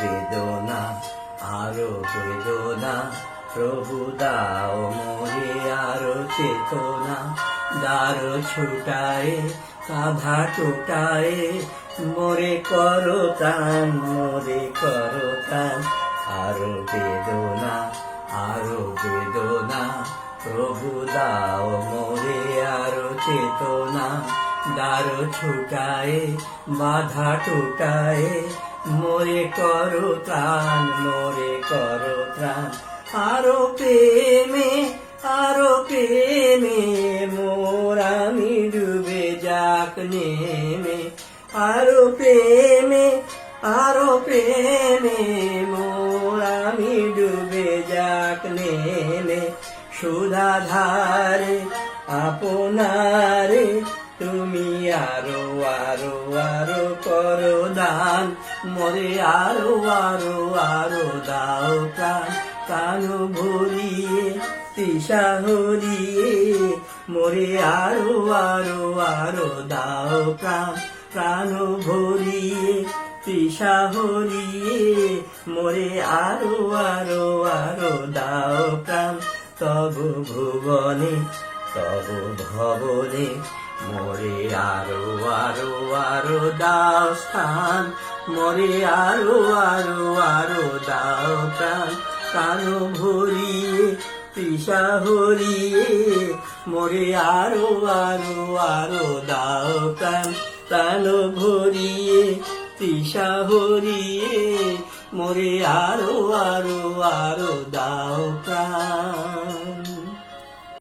বেদনা প্রভু দাও মোরে আরও চেতনা। দারো ছুটায় কাঁধা টোটায়, মোরে করো তান মোরে আরও বেদনা আরও বেদনা। প্রভু দাও মোরে আরও চেতনা। দারো ছুটায় বাধা টুটায় মোরে করো ত্রাণ, মোরে করো ত্রাণ। আরও প্রেমে আরও প্রেমে, মোর আমি ডুবে যাক নেমে। আরও প্রেমে আরও প্রেমে, মোর আমি ডুবে যাক নেমে। সুধাধারে, আপনারে আরও আরও করো দান। মরে আরও আরও আরও দাও প্রাণ। কানু ভরিয়ে, তৃষা হরিয়ে, মরে আরও আরও আরও দাও প্রাণ। প্রাণ ভরিয়ে, তৃষা হরিয়ে, মরে আরও আরও আরও দাও প্রাণ। তবু ভুবনে, তবু ভবনে মরে আরও আরও আরও দাও স্থান। মরে আরও আরও আরও দাও প্রাণ। কানো ভরিয়ে, তৃষা হরিয়ে মরে আরও আরও আরও দাও প্রাণ। প্রাণ ভরিয়ে, তৃষা হরিয়ে মরে আরও আরও আরও দাও প্রাণ।